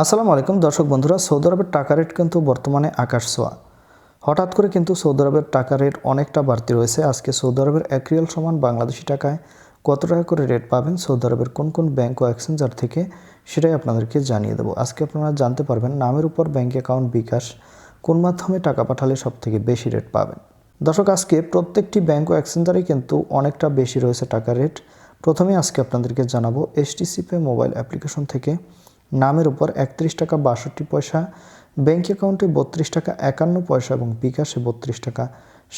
আসসালামু আলাইকুম দর্শক বন্ধুরা, সৌদি আরবের টাকা রেট কিন্তু বর্তমানে আকাশ ছোঁয়া। হঠাৎ করে কিন্তু সৌদি আরবের টাকা রেট অনেকটা বাড়তি রয়েছে। আজকে সৌদি আরবের এক রিয়াল সমান বাংলাদেশি টাকায় কত টাকা করে রেট পাবেন, সৌদি আরবের কোন কোন ব্যাংক ও এক্সচেঞ্জার থেকে সেটাই আপনাদেরকে জানিয়ে দেবো। আজকে আপনারা জানতে পারবেন নামের উপর ব্যাংক অ্যাকাউন্ট বিকাশ কোন মাধ্যমে টাকা পাঠালে সব থেকে বেশি রেট পাবেন। দর্শক, আজকে প্রত্যেকটি ব্যাংক ও এক্সচেঞ্জারে কিন্তু অনেকটা বেশি রয়েছে টাকা রেট। প্রথমে আজকে আপনাদেরকে জানাব এসটিসি পে মোবাইল অ্যাপ্লিকেশন থেকে নামের উপর একত্রিশ টাকা বাষট্টি পয়সা, ব্যাংক অ্যাকাউন্টে বত্রিশ টাকা একান্ন পয়সা এবং বিকাশে বত্রিশ টাকা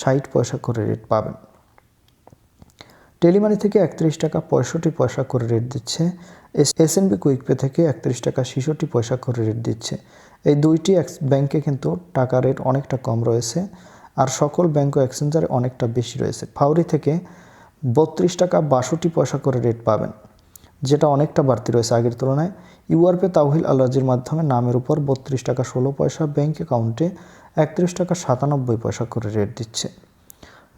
ষাট পয়সা করে রেট পাবেন। টেলিমানি থেকে একত্রিশ টাকা পঁয়ষট্টি পয়সা করে রেট দিচ্ছে। S N B quick pay থেকে একত্রিশ টাকা ছেষট্টি পয়সা করে রেট দিচ্ছে। এই দুইটি ব্যাংকে কিন্তু টাকা রেট অনেকটা কম রয়েছে আর সকল ব্যাংক ও এক্সচেঞ্জারে অনেকটা বেশি রয়েছে। ফাউরি থেকে বত্রিশ টাকা বাষট্টি পয়সা করে রেট পাবেন, যেটা অনেকটা বাড়তি রয়েছে আগের তুলনায়। ইউআরপে তাওহিল আল্লাজির মাধ্যমে নামের উপর বত্রিশ টাকা ষোলো পয়সা ব্যাঙ্ক অ্যাকাউন্টে একত্রিশ টাকা সাতানব্বই পয়সা করে রেট দিচ্ছে।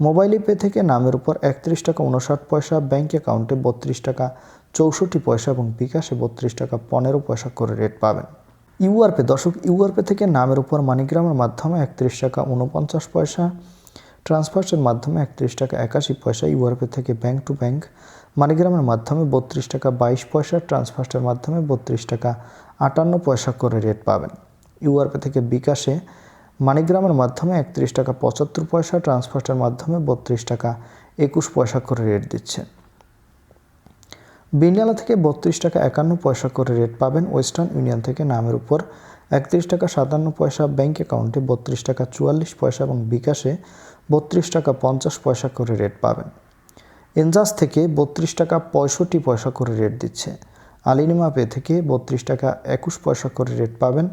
মোবাইল পে থেকে নামের উপর একত্রিশ টাকা উনষাট পয়সা ব্যাঙ্ক অ্যাকাউন্টে বত্রিশ টাকা চৌষট্টি পয়সা এবং বিকাশে বত্রিশ টাকা পনেরো পয়সা করে রেট পাবেন। ইউআরপে, দর্শক, ইউআরপে থেকে নামের উপর মানিগ্রামের মাধ্যমে একত্রিশ টাকা উনপঞ্চাশ পয়সা ট্রান্সফার্সের মাধ্যমে একত্রিশ টাকা একাশি পয়সা ইউআরপে থেকে ব্যাংক টু ব্যাংক মানিগ্রামের মাধ্যমে বত্রিশ টাকা বাইশ পয়সা ট্রান্সফার্সের মাধ্যমে বত্রিশ টাকা আটান্ন পয়সা করে রেট পাবেন। ইউআরপে থেকে বিকাশে মানিগ্রামের মাধ্যমে একত্রিশ টাকা পঁচাত্তর পয়সা, ট্রান্সফার্সের মাধ্যমে বত্রিশ টাকা একুশ পয়সা করে রেট দিচ্ছে বিনিয়ালা থেকে বত্রিশ টাকা একান্ন পয়সা করে রেট পাবেন ওয়েস্টার্ন ইউনিয়ন থেকে নামের উপর একত্রিশ টাকা সাতান্ন পয়সা ব্যাংক অ্যাকাউন্টে বত্রিশ টাকা চুয়াল্লিশ পয়সা এবং বিকাশে বত্রিশ টাকা পঞ্চাশ পয়সা করে রেট পাবেন। এনজাস থেকে বত্রিশ টাকা পঁয়ষট্টি পয়সা করে রেট দিচ্ছে। আলিনিমা পে থেকে বত্রিশ টাকা একুশ পয়সা করে রেট পাবেন।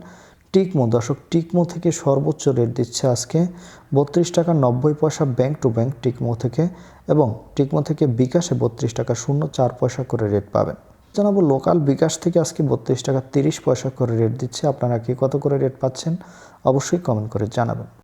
টিকমো দশক টিকমো থেকে সর্বোচ্চ রেট দিচ্ছে আজকে বত্রিশ টাকা নব্বই পয়সা ব্যাংক টু ব্যাংক টিকমো থেকে এবং টিকমো থেকে বিকাশে বত্রিশ টাকা শূন্য চার পয়সা করে রেট পাবেন। জানাব, লোকাল বিকাশ থেকে আজকে বত্রিশ টাকা তিরিশ পয়সা করে রেট দিচ্ছে। আপনারা কি কত করে রেট পাচ্ছেন? অবশ্যই কমেন্ট করে জানাবেন।